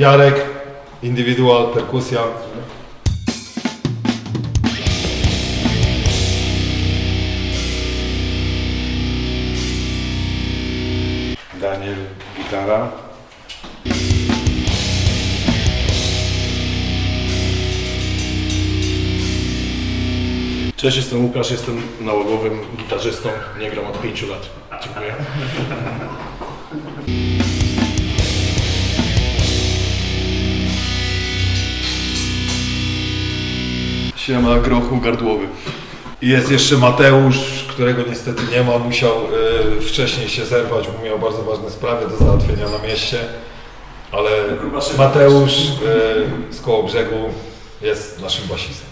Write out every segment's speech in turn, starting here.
Jarek, indywidual, perkusja. Daniel, gitara. Cześć, jestem Łukasz, jestem nałogowym gitarzystą, nie gram od 5 lat. Dziękuję. Siema, grochu gardłowy. Jest jeszcze Mateusz, którego niestety nie ma, musiał y, wcześniej się zerwać, bo miał bardzo ważne sprawy do załatwienia na mieście. Ale Mateusz y, z koło brzegu jest naszym basistą.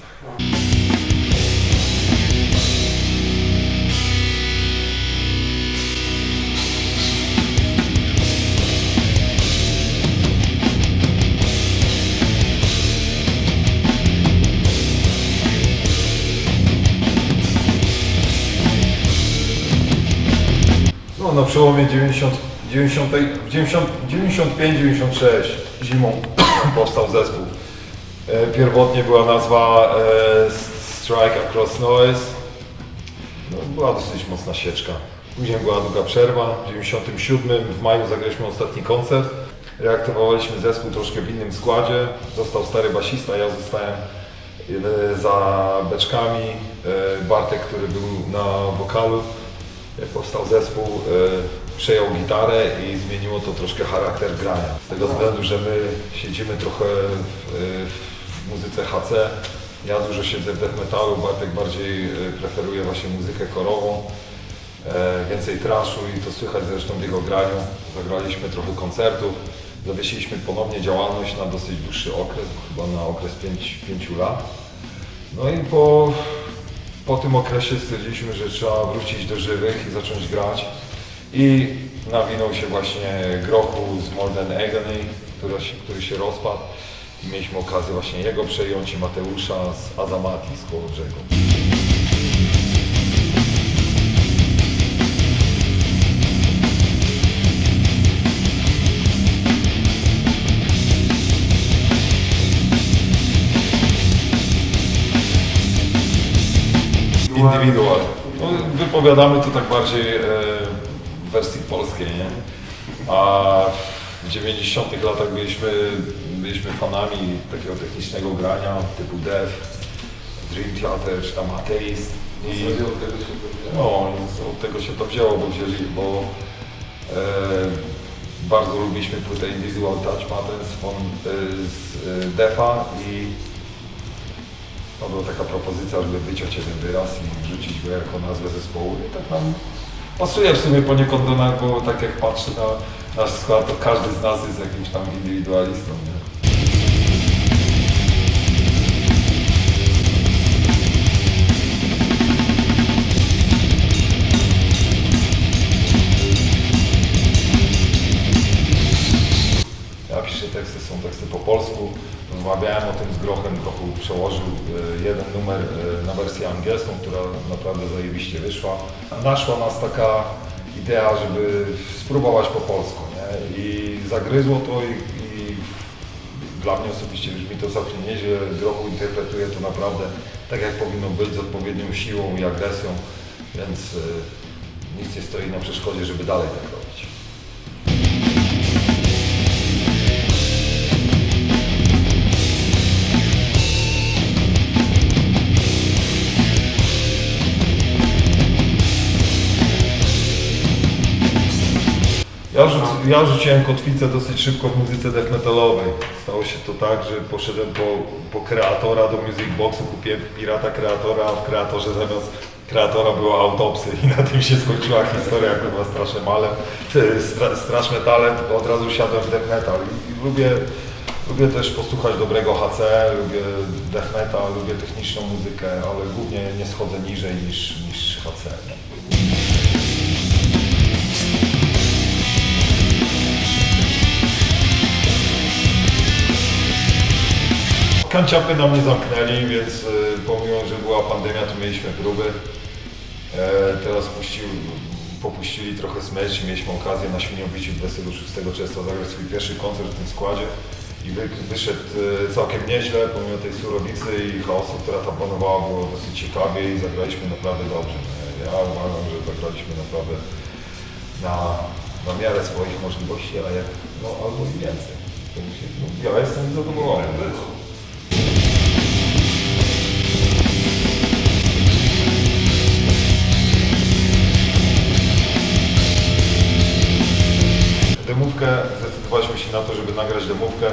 Na przełomie 90, 90, 90, 95-96 zimą powstał zespół. E, Pierwotnie była nazwa e, Strike Across Noise. No, była dosyć mocna sieczka. Później była długa przerwa. W 97 w maju zagraliśmy ostatni koncert. Reaktywowaliśmy zespół troszkę w innym składzie. Został stary basista, ja zostałem e, za beczkami. Bartek, który był na wokalu. Jak powstał zespół, e, przejął gitarę i zmieniło to troszkę charakter grania. Z tego względu, że my siedzimy trochę w, w muzyce HC. Ja dużo siedzę w death metalu, Bartek bardziej e, preferuje właśnie muzykę korową. E, więcej traszu i to słychać zresztą w jego graniu. Zagraliśmy trochę koncertów. Zawiesiliśmy ponownie działalność na dosyć dłuższy okres, chyba na okres 5 lat. No i po, po tym okresie stwierdziliśmy, że trzeba wrócić do żywych i zacząć grać. I nawinął się właśnie Grochu z More Than Agony, który się, który się rozpadł. Mieliśmy okazję właśnie jego przejąć i Mateusza z Azamati z koło Indywidual. No, wypowiadamy to tak bardziej e, w wersji polskiej, nie? A w 90 latach byliśmy, byliśmy fanami takiego technicznego grania typu Death, Dream Theater czy tam Atheist. I, no, od tego się to wzięło, bo wzięli, bo e, bardzo lubiliśmy płytę Individual Touch Patterns e, z e, Defa i była taka propozycja, żeby wyciąć jeden wyraz i wrzucić go jako nazwę zespołu i tak nam pasuje w sumie poniekąd do nas, bo tak jak patrzę na nasz skład, to każdy z nas jest jakimś tam indywidualistą. Nie? Ja piszę teksty, są teksty po polsku. Rozmawiałem o tym z Grochem, Grochu przełożył e, jeden numer e, na wersję angielską, która naprawdę zajebiście wyszła. Naszła nas taka idea, żeby spróbować po polsku, nie? I zagryzło to i, i dla mnie osobiście brzmi to całkiem nieźle. Grochu interpretuje to naprawdę tak, jak powinno być, z odpowiednią siłą i agresją, więc e, nic nie stoi na przeszkodzie, żeby dalej tak robić. Ja, rzuc, ja rzuciłem kotwicę dosyć szybko w muzyce death metalowej. Stało się to tak, że poszedłem po, po kreatora do Music Boxu, kupiłem pirata kreatora, a w kreatorze zamiast kreatora była autopsy i na tym się skończyła historia, jak była strasznym malem, stra, straszny talent, od razu siadłem w death metal i lubię, lubię też posłuchać dobrego HC, lubię death metal, lubię techniczną muzykę, ale głównie nie schodzę niżej niż, niż HC. Nie? Kanciapy nam nie zamknęli, więc y, pomimo, że była pandemia, to mieliśmy próby. E, teraz puścił, popuścili trochę smycz i mieliśmy okazję na Świniowiciu 26 czerwca zagrać swój pierwszy koncert w tym składzie. i wy, wyszedł e, całkiem nieźle, pomimo tej surowicy i chaosu, która tam panowała, było dosyć ciekawie i zagraliśmy naprawdę dobrze. nie? Ja uważam, że zagraliśmy naprawdę na, na miarę swoich możliwości, a jak, no albo i więcej. No, Ja jestem zadowolony. Demówkę, zdecydowaliśmy się na to, żeby nagrać demówkę e,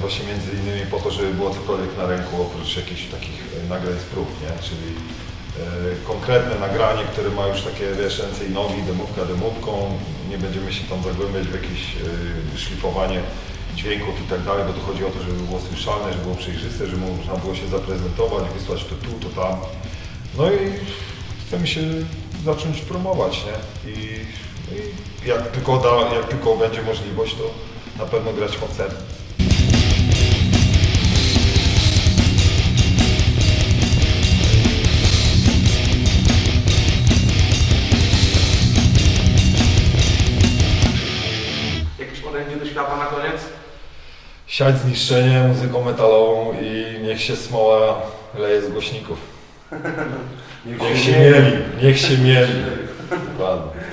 właśnie między innymi po to, żeby było cokolwiek na ręku oprócz jakichś takich e, nagrań z prób, nie? Czyli e, konkretne nagranie, które ma już takie wiesz, ręce i nogi, demówka demówką, nie będziemy się tam zagłębiać w jakieś e, szlifowanie dźwięków i tak dalej, bo tu chodzi o to, żeby było słyszalne, żeby było przejrzyste, żeby można było się zaprezentować, wysłać to tu, to tam. No i chcemy się zacząć promować, nie? I jak, tylko da, jak tylko będzie możliwość, to na pewno grać koncerty. Jakieś podejście do świata na koniec? Siać zniszczenie muzyką metalową i niech się smoła leje z głośników. Niech się mieli, niech się mieli.